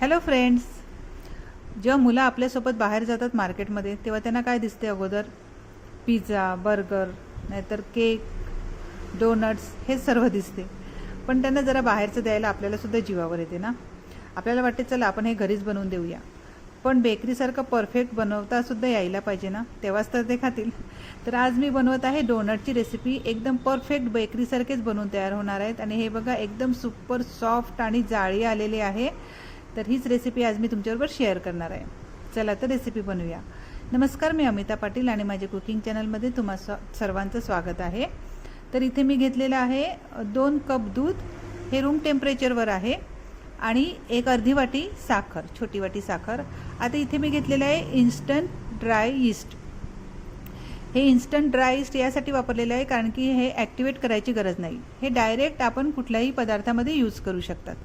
Hello friends जेव्हा मुलं आपल्यासोबत बाहेर जातात मार्केटमध्ये तेव्हा त्यांना काय दिसते अगोदर? पिझ्झा बर्गर नाहीतर केक डोनट्स हे सर्व दिसते. पण त्यांना जरा बाहेरचं द्यायला आपल्यालासुद्धा जीवावर येते ना? आपल्याला वाटते चला आपण हे घरीच बनवून देऊया. पण बेकरीसारखं परफेक्ट बनवतासुद्धा यायला पाहिजे ना? तेव्हाच तर ते खातील. तर आज मी बनवत आहे डोनटची रेसिपी एकदम परफेक्ट बेकरीसारखेच बनवून तयार होणार आहेत. आणि हे बघा एकदम सुपर सॉफ्ट आणि जाळी आलेली आहे. तर हीच रेसिपी आज मी तुमच्याबरोबर शेअर करणार आहे. चला तर रेसिपी बनवूया. नमस्कार मी अमिता पाटील आणि माझ्या कुकिंग चॅनलमध्ये तुम्हा स्वा सर्वांचं स्वागत आहे. तर इथे मी घेतलेलं आहे दोन कप दूध हे रूम टेम्परेचरवर आहे आणि एक अर्धी वाटी साखर छोटी वाटी साखर. आता इथे मी घेतलेलं आहे इन्स्टंट ड्राय यीस्ट हे इन्स्टंट ड्राय इस्ट यासाठी वापरलेलं आहे कारण की हे ॲक्टिवेट करायची गरज नाही. हे डायरेक्ट आपण कुठल्याही पदार्थामध्ये यूज करू शकतात.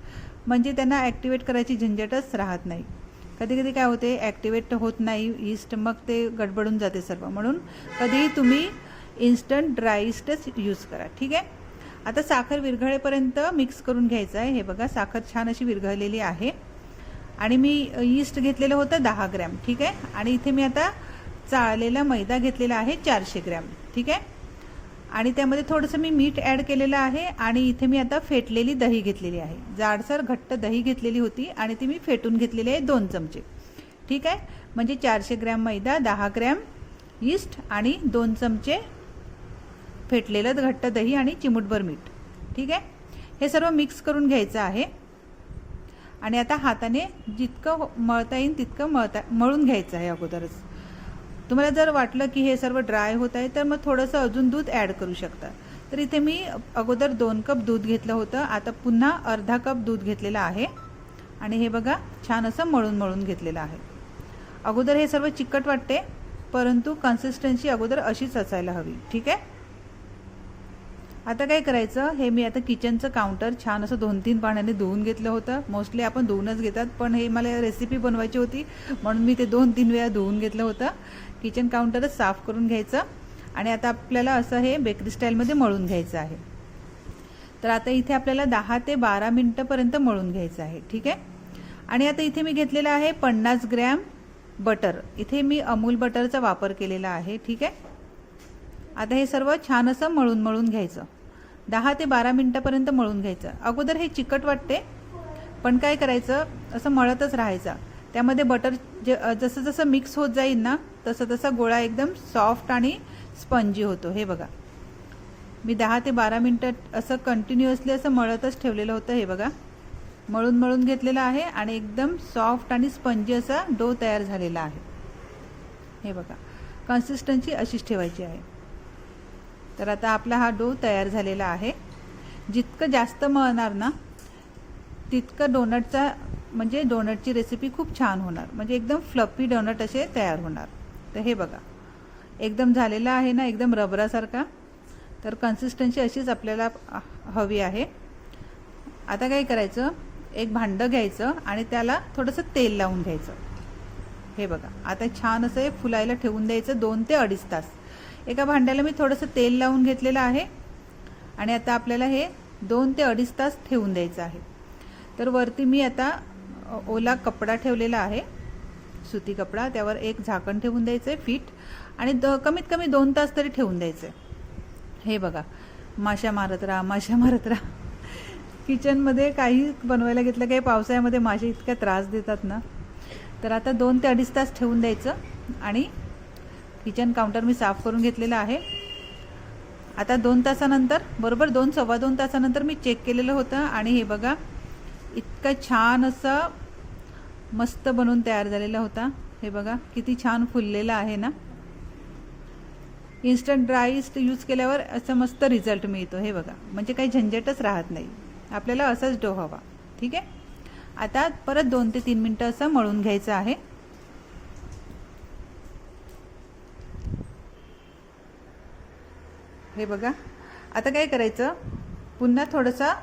म्हणजे त्यांना ॲक्टिवेट करायची झंझटच राहत नाही. कधी कधी काय होते ॲक्टिवेट होत नाही इस्ट मग ते गडबडून जाते सर्व. म्हणून कधीही तुम्ही इन्स्टंट ड्राईस्टच यूज करा. ठीक आहे? आता साखर विरघळेपर्यंत मिक्स करून घ्यायचं आहे. हे बघा साखर छान अशी विरघळलेली आहे. आणि मी यीस्ट घेतलेलं होतं दहा ग्रॅम. ठीक आहे? आणि इथे मी आता चाळलेला मैदा घेतलेला आहे चारशे ग्रॅम. ठीक आहे? आणि त्यामध्ये थोडंसं मी मीठ ॲड केलेलं आहे आणि इथे मी आता फेटलेली दही घेतलेली आहे. जाडसर घट्ट दही घेतलेली होती आणि ती मी फेटून घेतलेली आहे दोन चमचे. ठीक आहे? म्हणजे चारशे ग्रॅम मैदा दहा ग्रॅम यीस्ट आणि दोन चमचे फेटलेलं घट्ट दही आणि चिमूटभर मीठ. ठीक आहे? हे सर्व मिक्स करून घ्यायचं आहे. आणि आता हाताने जितकं हो- मळता येईल तितकं मळता मळून घ्यायचं आहे अगोदरच. तुम्हाला जर वाटलं की हे सर्व ड्राय होत आहे तर मग थोडंसं अजून दूध ॲड करू शकता. तर इथे मी अगोदर दोन कप दूध घेतलं होतं. आता पुन्हा अर्धा कप दूध घेतलेलं आहे. आणि हे बघा छान असं मळून मळून घेतलेलं आहे. अगोदर हे सर्व चिकट वाटते परंतु कन्सिस्टन्सी अगोदर अशीच असायला हवी. ठीक आहे? आता काय करायचं? हे मी आता किचनचं काउंटर छान असं दोन तीन पाण्याने धुवून घेतलं होतं. मोस्टली आपण धुवूनच घेतात पण हे मला रेसिपी बनवायची होती म्हणून मी ते दोन तीन वेळा धुवून घेतलं होतं. किचन काउंटरच साफ करून घ्यायचं आणि आता आपल्याला असं हे बेकरी स्टाईलमध्ये मळून घ्यायचं आहे. तर आता इथे आपल्याला दहा ते बारा मिनटंपर्यंत मळून घ्यायचं आहे ठीक आहे? आणि आता इथे मी घेतलेलं आहे पन्नास ग्रॅम बटर. इथे मी अमूल बटरचा वापर केलेला आहे ठीक आहे? आता हे सर्व छान असं मळून मळून घ्यायचं. दहा ते बारा मिनटापर्यंत मळून घ्यायचं. अगोदर हे चिकट वाटते पण काय करायचं? असं मळतच राहायचं. त्यामध्ये बटर जे जसं जसं मिक्स होत जाईल ना तसं तसा गोळा एकदम सॉफ्ट आणि स्पंजी होतो. हे बघा. मी दहा ते बारा मिनटं असं कंटिन्युअसली असं मळतच ठेवलेलं होतं. हे बघा. मळून मळून घेतलेलं आहे आणि एकदम सॉफ्ट आणि स्पंजी असा डो तयार झालेला आहे. हे बघा. कन्सिस्टन्सी अशीच ठेवायची आहे. तर आता आपला हा डो तयार झालेला आहे. जितकं जास्त मळणार ना तितकं डोनटचा म्हणजे डोनटची रेसिपी खूप छान होणार. म्हणजे एकदम फ्लफी डोनट असे तयार होणार. तर हे बघा. एकदम झालेला आहे ना एकदम रबरासारखा. तर कन्सिस्टन्सी अशीच आपल्याला हवी आहे. आता काय करायचं? एक भांडं घ्यायचं आणि त्याला थोडंसं तेल लावून घ्यायचं. हे बघा. आता छान असं हे फुलायला ठेवून द्यायचं दोन ते अडीच तास. एका भांड्याला मी थोडंसं तेल लावून घेतलेलं आहे. आणि आता आपल्याला हे दोन ते अडीच तास ठेवून द्यायचं आहे. तर वरती मी आता ओला कपडा ठेवलेला आहे. सुती कपडा त्यावर एक झाकण ठेवून द्यायचं आहे फिट. आणि द कमीत कमी दोन तास तरी ठेवून द्यायचं आहे हे बघा माशा मारत राहा माशा मारत राहा. किचनमध्ये काही बनवायला घेतलं काही पावसाळ्यामध्ये मासे इतका त्रास देतात ना. तर आता दोन ते अडीच तास ठेवून द्यायचं. आणि किचन काउंटर मी साफ करून घेतलेलं आहे. आता दोन तासानंतर बरोबर दोन सव्वा दोन तासानंतर मी चेक केलेलं होतं आणि हे बघा इतका छान असं मस्त बनवून तयार झालेला होता. हे बघा किती छान फुललेलं आहे ना. इन्स्टंट ड्राय यूज केल्यावर असं मस्त रिझल्ट मिळतो. हे बघा म्हणजे काही झंझटच राहत नाही. आपल्याला असाच डो हवा ठीक आहे? आता परत दोन ते तीन मिनटं असं मळून घ्यायचं आहे. हे बघा. आता काय करायचं? पुन्हा थोडासा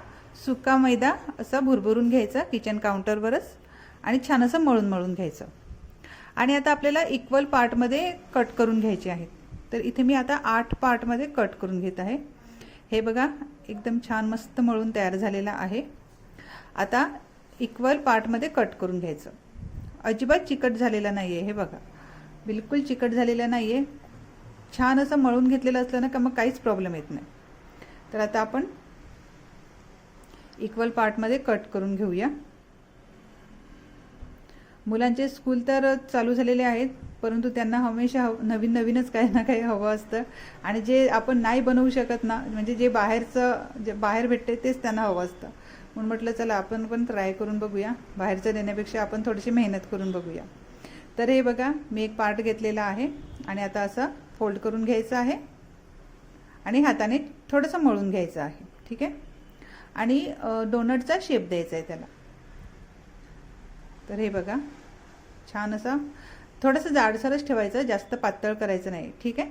सुका मैदा असा भुरभुरून घ्यायचा किचन काउंटरवरच आणि छान असं मळून मळून घ्यायचं. आणि आता आपल्याला इक्वल पार्टमध्ये कट करून घ्यायचे आहेत. तर इथे मी आता आठ पार्टमध्ये कट करून घेत आहे. हे बघा एकदम छान मस्त मळून तयार झालेला आहे. आता इक्वल पार्टमध्ये कट करून घ्यायचं. अजिबात चिकट झालेलं नाही आहे हे बघा. बिलकुल चिकट झालेलं नाही आहे छान असं मळून घेतलेलं असलं ना का मग काहीच प्रॉब्लेम येत नाही. तर आता आपण इक्वल पार्टमध्ये कट करून घेऊया. मुलांचे स्कूल तर चालू झालेले आहेत परंतु त्यांना हमेशा हव नवीन नवीनच काही ना काही हवं असतं. आणि जे आपण नाही बनवू शकत ना म्हणजे जे बाहेरचं जे बाहेर भेटते तेच त्यांना हवं असतं. म्हणून म्हटलं चला आपण पण ट्राय करून बघूया. बाहेरचं देण्यापेक्षा आपण थोडीशी मेहनत करून बघूया. तर हे बघा मी एक पार्ट घेतलेला आहे. आणि आता असं फोल्ड करून घ्यायचं आहे आणि हाताने थोडंसं मळून घ्यायचं आहे. ठीक आहे? आणि डोनटचा शेप द्यायचा आहे त्याला. तर हे बघा. छान असा थोडंसं जाडसरच ठेवायचं जास्त पातळ करायचं नाही. ठीक आहे?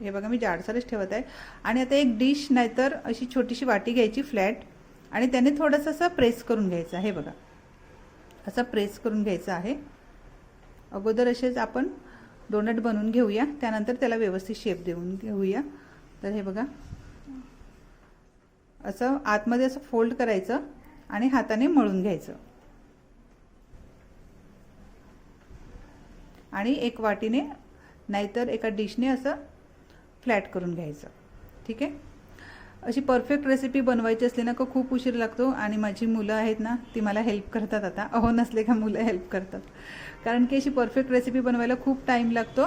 हे बघा मी जाडसरच ठेवत आहे. आणि आता एक डिश नाहीतर अशी छोटीशी वाटी घ्यायची फ्लॅट. आणि त्याने थोडंसं असं प्रेस करून घ्यायचं हे बघा. असं प्रेस करून घ्यायचं आहे. अगोदर असेच आपण डोनट बनवून घेऊया. त्यानंतर त्याला व्यवस्थित शेप देऊन घेऊया. तर हे बघा. असं आतमध्ये असं फोल्ड करायचं आणि हाताने मळून घ्यायचं. आणि एक वाटीने नाहीतर एका डिशने असं फ्लॅट करून घ्यायचं. ठीक आहे? अशी परफेक्ट रेसिपी बनवायची असली ना का खूप उशीर लागतो. आणि माझी मुलं आहेत ना ती मला हेल्प करतात आता. अहो नसले का मुलं हेल्प करतात. कारण की अशी परफेक्ट रेसिपी बनवायला खूप टाईम लागतो.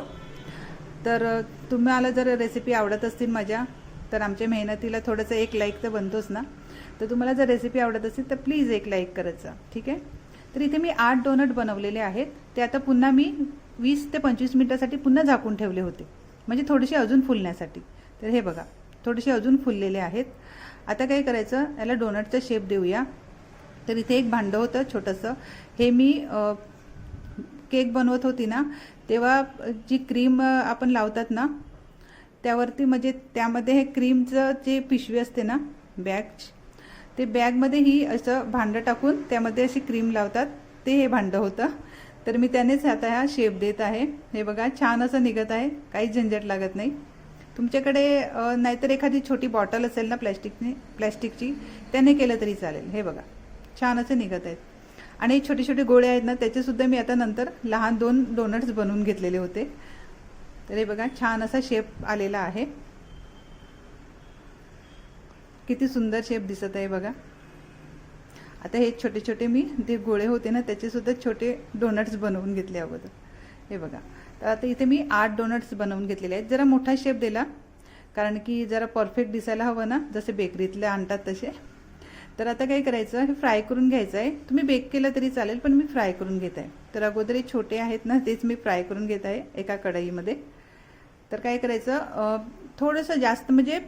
तर तुम्हाला जर रेसिपी आवडत असतील माझ्या तर आमच्या मेहनतीला थोडंसं एक लाईक तर बनतोच ना. तर तुम्हाला जर रेसिपी आवडत असेल तर प्लीज एक लाईक करायचं ठीक आहे? तर इथे मी आठ डोनट बनवलेले आहेत. ते आता पुन्हा मी वीस ते पंचवीस मिनटासाठी पुन्हा झाकून ठेवले होते. म्हणजे थोडीशी अजून फुलण्यासाठी. तर हे बघा. थोडेसे अजून फुललेले आहेत. आता काय करायचं याला डोनटचा शेप देऊया. तर इथे एक भांडं होतं छोटंसं. हे मी केक बनवत होती ना तेव्हा जी क्रीम आपण लावतात ना त्यावरती म्हणजे त्यामध्ये हे क्रीमचं जे पिशवी असते ना बॅग ते बॅगमध्ये ही असं भांडं टाकून त्यामध्ये अशी क्रीम लावतात. ते हे भांडं होतं. तर मी त्यानेच आता हा शेप देत आहे. हे बघा छान असं निघत आहे. काहीच झंझट लागत नाही. तुमच्याकडे नाहीतर एखादी छोटी बॉटल असेल ना प्लॅस्टिकने प्लॅस्टिकची त्याने केलं तरी चालेल. हे बघा छान असे निघत आहेत. आणि छोटे छोटे गोळे आहेत ना त्याचेसुद्धा मी आता नंतर लहान दोन डोनट्स बनवून घेतलेले होते. तर हे बघा छान असा शेप आलेला आहे. किती सुंदर शेप दिसत आहे बघा. आता हे छोटे छोटे मी जे गोळे होते ना त्याचेसुद्धा छोटे डोनट्स बनवून घेतले अगोदर. हे बघा तर आता इथे मी आठ डोनट्स बनवून घेतलेले आहेत. जरा मोठा शेप दिला कारण की जरा परफेक्ट दिसायला हवं ना जसे बेकरीतले आणतात तसे. तर आता काय करायचं हे फ्राय करून घ्यायचं आहे. तुम्ही बेक केलं तरी चालेल पण मी फ्राय करून घेत आहे. तर अगोदर हे छोटे आहेत ना तेच मी फ्राय करून घेत आहे एका कढईमध्ये. तर काय करायचं थोडंसं जास्त म्हणजे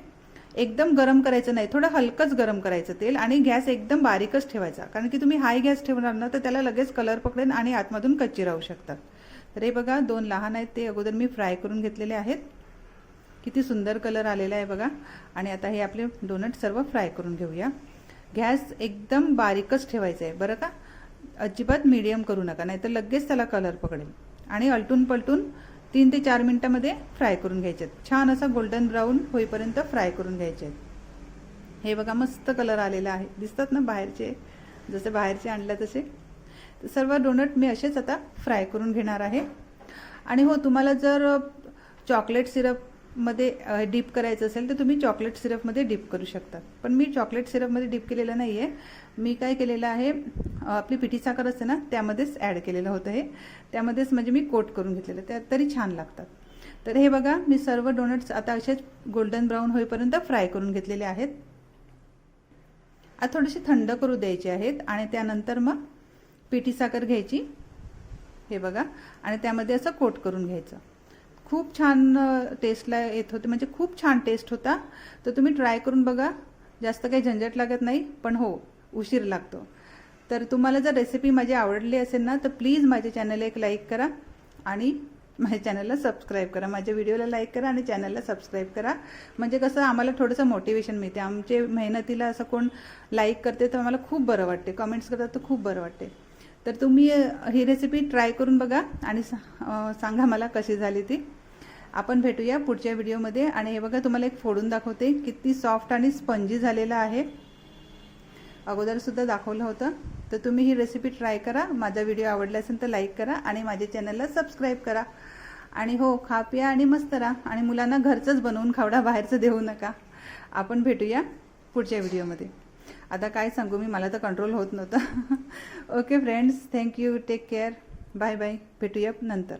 एकदम गरम करायचं नाही थोडं हलकंच गरम करायचं तेल आणि गॅस एकदम बारीकच ठेवायचा. कारण की तुम्ही हाय गॅस ठेवणार ना तर त्याला लगेच कलर पकडेल आणि आतमधून कच्ची राहू शकतात. तर हे बघा दोन लहान आहेत ते. अगोदर मी फ्राय करून घेतलेले आहेत. किती सुंदर कलर आलेला आहे बघा. आणि आता हे आपले डोनट सर्व फ्राय करून घेऊया. गॅस एकदम बारीकच ठेवायचा आहे. बरं का? अजिबात मीडियम करू नका नाहीतर लगेच त्याला कलर पकडेल. आणि अलटून पलटून तीन ते चार मिनटामध्ये फ्राय करून घ्यायचे आहेत. छान असा गोल्डन ब्राऊन होईपर्यंत फ्राय करून घ्यायचे आहेत. हे बघा मस्त कलर आलेला आहे. दिसतात ना बाहेरचे? जसे बाहेरचे आणल्या तसे. तर सर्व डोनट मी असेच आता फ्राय करून घेणार आहे. आणि हो तुम्हाला जर चॉकलेट सिरपमध्ये डीप करायचं असेल तर तुम्ही चॉकलेट सिरपमध्ये डीप करू शकता. पण मी चॉकलेट सिरपमध्ये डीप केलेलं नाही आहे मी काय केलेलं आहे आपली पिठी साखर असते ना त्यामध्येच ॲड केलेलं होतं हे. त्यामध्येच म्हणजे मी कोट करून घेतलेलं त्या तरी छान लागतात. तर हे बघा मी सर्व डोनट्स आता असेच गोल्डन ब्राऊन होईपर्यंत फ्राय करून घेतलेले आहेत. आता थोडीशी थंड करू द्यायचे आहेत आणि त्यानंतर मग पिठी साखर घ्यायची हे बघा. आणि त्यामध्ये असं कोट करून घ्यायचं. खूप छान टेस्टला येत होते. म्हणजे खूप छान टेस्ट होता. तर तुम्ही ट्राय करून बघा. जास्त काही झंझट लागत नाही पण हो उशीर लागतो. तर तुम्हाला जर रेसिपी माझी आवडली असेल ना तर प्लीज माझ्या चॅनलला एक लाईक करा आणि माझ्या चॅनलला सबस्क्राईब करा. माझ्या व्हिडिओला लाईक करा आणि चॅनलला सबस्क्राईब करा. म्हणजे कसं आम्हाला थोडंसं मोटिवेशन मिळते. आमचे मेहनतीला असं कोण लाईक करते तर आम्हाला खूप बरं वाटते. कमेंट्स करतात तर खूप बरं वाटते. तर तुम्ही ही रेसिपी ट्राय करून बघा आणि सांगा मला कशी झाली ती. आपण भेटूया पुढच्या व्हिडिओमध्ये आणि हे बघा तुम्हाला एक फोडून दाखवते किती सॉफ्ट आणि स्पंजी झालेलं आहे. अगोदरसुद्धा दाखवलं होतं. तर तुम्ही ही रेसिपी ट्राय करा. माझा व्हिडिओ आवडला असेल तर लाईक करा आणि माझ्या चॅनलला सबस्क्राईब करा. आणि हो खा पिया आणि मस्त राहा आणि मुलांना घरचंच बनवून खावडा बाहेरचं देऊ नका. आपण भेटूया पुढच्या व्हिडिओमध्ये आता काय सांगू मी मला तर कंट्रोल होत नव्हतं. Okay friends thank you take care bye bye भेटूया नंतर.